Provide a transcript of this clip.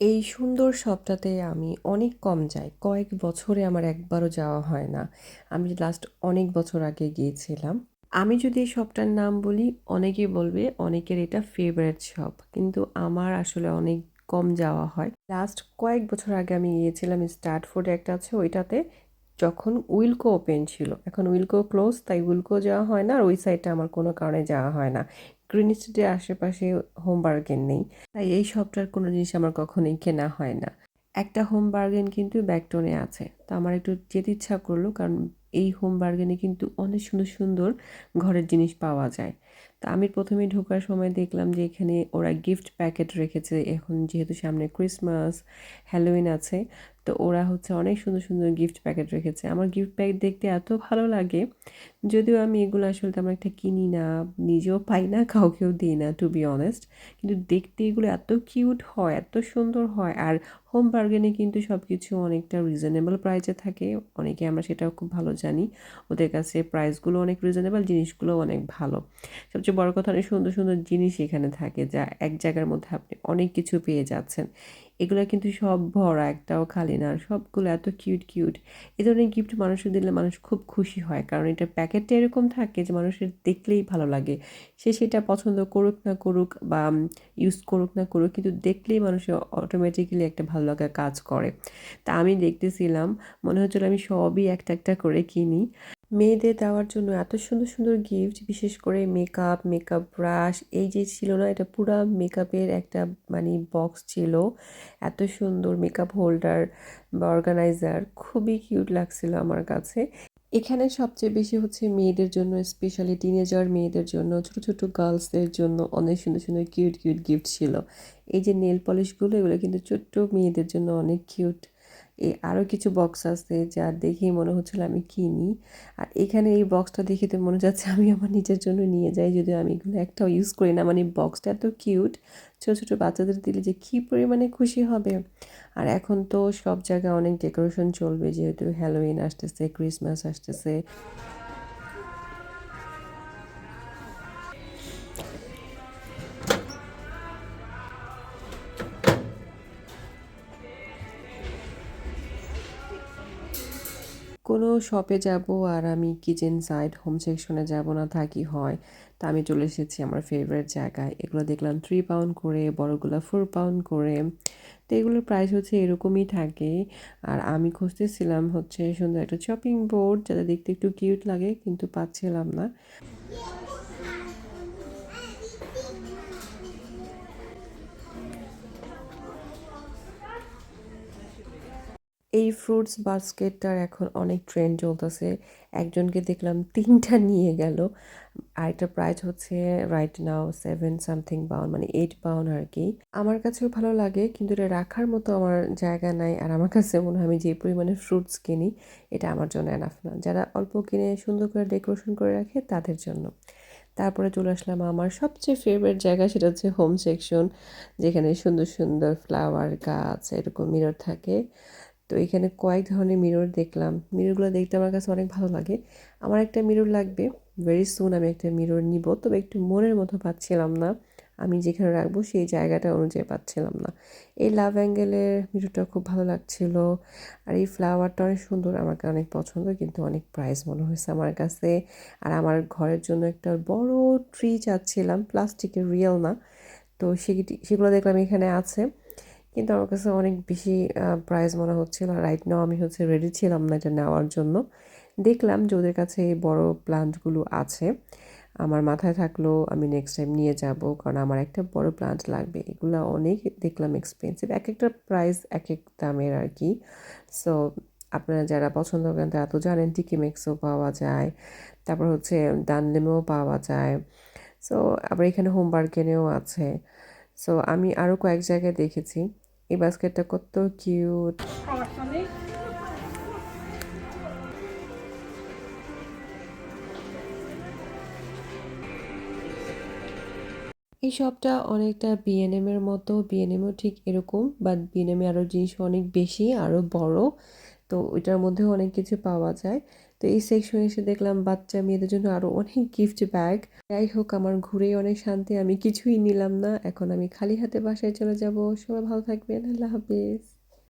এই সুন্দর শপটাতে আমি অনেক কম যাই। কয়েক বছরে আমার একবারও যাওয়া হয় না। আমি লাস্ট অনেক বছর আগে গিয়েছিলাম। আমি যদি এই শপটার নাম বলি, অনেকেই বলবে অনেকের এটা ফেভারিট শপ কিন্তু আমার আসলে অনেক কম যাওয়া হয়। লাস্ট কয়েক বছর আগে আমি গিয়েছিলাম স্টার্ট স্টার্টফোর্ডে একটা আছে, ওইটাতে যখন উইলকো ওপেন ছিল। এখন উইলকো ক্লোজ তাই উইলকো যাওয়া হয় না, আর ওই সাইডটা আমার কোনো কারণে যাওয়া হয় না। গ্রিন স্ট্রিটের আশেপাশে হোম বার্গেন নেই। তাই এই সবটার কোনো জিনিস আমার কখনোই কেনা হয় না। একটা হোম বার্গেন কিন্তু ব্যাকটনে আছে। তো আমার একটু যেতে ইচ্ছা করল, কারণ এই হোম বার্গেনে কিন্তু অনেক সুন্দর সুন্দর ঘরের জিনিস পাওয়া যায়। তা আমি প্রথমে ঢোকার সময় দেখলাম যে এখানে ওরা গিফট প্যাকেট রেখেছে। এখন যেহেতু সামনে ক্রিসমাস হ্যালোউইন আছে, তো ওরা হচ্ছে অনেক সুন্দর সুন্দর গিফট প্যাকেট রেখেছে। আমার গিফট প্যাকেট দেখতে এত ভালো লাগে, যদিও আমি এগুলো আসলে তেমন একটা কিনি না, নিজেও পাই না, কাউকেও দিই না টু বি অনেস্ট কিন্তু দেখতে এগুলো এত কিউট হয়, এত সুন্দর হয়, আর হোম বার্গেনে কিন্তু সব কিছু অনেকটা রিজনেবল প্রাইসে থাকে। অনেকে আমরা সেটাও খুব ভালো জানি, ওদের কাছে প্রাইসগুলো অনেক রিজনেবল জিনিসগুলো অনেক ভালো। সবচেয়ে বড় কথা অনেক সুন্দর সুন্দর জিনিস এখানে থাকে যা এক জায়গার মধ্যে আপনি অনেক কিছু পেয়ে যাচ্ছেন। এগুলো কিন্তু সব ভরা, একটাও খালি না। সবগুলো এত কিউট কিউট। এই ধরনের গিফট মানুষকে দিলে মানুষ খুব খুশি হয়। কারণ এটা প্যাকেটটা এরকম থাকে যে মানুষের দেখলেই ভালো লাগে। সে সেটা পছন্দ করুক না করুক বা ইউজ করুক না করুক কিন্তু দেখলেই মানুষের অটোমেটিক্যালি একটা ভালো লাগা কাজ করে। তা আমি দেখতেছিলাম, মনে হচ্ছিল আমি সবই একটা একটা করে কিনি। মেয়েদের দেওয়ার জন্য এত সুন্দর সুন্দর গিফট বিশেষ করে মেকআপ মেকআপ ব্রাশ এই যে ছিল না, এটা পুরা মেকআপের একটা মানে বক্স ছিল। এত সুন্দর মেকআপ হোল্ডার বা অর্গানাইজার খুবই কিউট লাগছিল আমার কাছে। এখানে সবচেয়ে বেশি হচ্ছে মেয়েদের জন্য স্পেশালি টিনেজার মেয়েদের জন্য, ছোট ছোট গার্লসদের জন্য অনেক সুন্দর সুন্দর কিউট কিউট গিফট ছিল। এই যে নেল পলিশগুলো এগুলো কিন্তু ছোট্ট মেয়েদের জন্য অনেক কিউট এ আরও কিছু বক্স আছে যা দেখেই মনে হচ্ছিল আমি কিনি। আর এখানে এই বক্সটা দেখে তো মনে যাচ্ছে আমি আমার নিজের জন্য নিয়ে যাই, যদিও আমি এগুলো একটাও ইউজ করি না। মানে বক্সটা এত কিউট ছোটো ছোটো বাচ্চাদের দিলে যে কী পরিমাণে খুশি হবে। আর এখন তো সব জায়গায় অনেক ডেকোরেশন চলবে, যেহেতু হ্যালোইন আসতেছে ক্রিসমাস আসতেছে। কোনো শপে যাব আর আমি কিচেন সাইড হোম সেকশনে যাব না, থাকি হয়। তা আমি চলে এসেছি আমার ফেভারিট জায়গায়। এগুলো দেখলাম থ্রি পাউন্ড করে, বড়গুলো ফোর পাউন্ড করে। তো এগুলোর প্রাইস হচ্ছে এরকমই থাকে। আর আমি খুঁজতেছিলাম হচ্ছে সুন্দর একটা শপিং বোর্ড যাতে দেখতে একটু কিউট লাগে, কিন্তু পাচ্ছিলাম না। এই ফ্রুটস বাস্কেটটার এখন অনেক ট্রেন্ড চলতেছে। একজনকে দেখলাম তিনটা নিয়ে গেল। আর একটা প্রাইস হচ্ছে right now seven something pound মানে এইট পাউন্ড আর কি আমার কাছেও ভালো লাগে, কিন্তু এটা রাখার মতো আমার জায়গা নাই। আর আমার কাছে মনে হয় আমি যে পরিমাণে ফ্রুটস কিনি, এটা আমার জন্য এনাফ না। যারা অল্প কিনে সুন্দর করে ডেকোরেশন করে রাখে, তাদের জন্য। তারপরে চলে আসলাম আমার সবচেয়ে ফেভারিট জায়গা, সেটা হচ্ছে হোম সেকশন যেখানে সুন্দর সুন্দর ফ্লাওয়ার গাছ, এরকম মিরর থাকে। তো এখানে কয়েক ধরনের মিরর দেখলাম। মিররগুলো দেখতে আমার কাছে অনেক ভালো লাগে। আমার একটা মিরর লাগবে। ভেরি সুন আমি একটা মিরর নিব। তবে একটু মনের মতো পাচ্ছিলাম না। আমি যেখানে রাখব সেই জায়গাটা অনুযায়ী পাচ্ছিলাম না। এই লাভ অ্যাঙ্গেলের মিররটা খুব ভালো লাগছিল। আর এই ফ্লাওয়ারটা অনেক সুন্দর। আমাকে অনেক পছন্দ, কিন্তু অনেক প্রাইস মনে হয়েছে আমার কাছে। আর আমার ঘরের জন্য একটা বড় ট্রি চাচ্ছিলাম। প্লাস্টিকের রিয়েল না। তো সেগুলো দেখলাম এখানে আছে। কিন্তু আমার কাছে অনেক বেশি প্রাইস মনে হচ্ছিল। রাইট নাও আমি হচ্ছে রেডি ছিলাম না এটা নেওয়ার জন্য। দেখলাম যে ওদের কাছে এই বড় প্লান্টগুলো আছে। আমার মাথায় থাকল আমি নেক্সট টাইম নিয়ে যাব, কারণ আমার একটা বড় প্লান্ট লাগবে। এগুলো অনেক দেখলাম এক্সপেন্সিভ এক একটা প্রাইস এক এক দামের আর কি। সো আপনারা যারা পছন্দ করেন তারা তো জানেন টিকি মেক্সও পাওয়া যায়। তারপর হচ্ছে ডানলেমেও পাওয়া যায়। সো আবার এখানে হোম বার্গেনেও আছে। সো আমি আরও কয়েক জায়গায় দেখেছি। এই বাস্কেটটা কত কিউট। এই শপটা অনেকটা বিএনএম এর মতো। বিএনএমও ঠিক এরকম বাট বিএনএমে আরও জিনিস অনেক বেশি আরও বড়। তো ওইটার মধ্যে অনেক কিছু পাওয়া যায়। তো এই সেকশনে এসে দেখলাম বাচ্চা মেয়েদের জন্য আরও অনেক গিফট ব্যাগ যাই হোক, আমার ঘুরেই অনেক শান্তি, আমি কিছুই নিলাম না। এখন আমি খালি হাতে বাসায় চলে যাব। সবাই ভালো থাকবেন। আল্লাহ হাফিজ।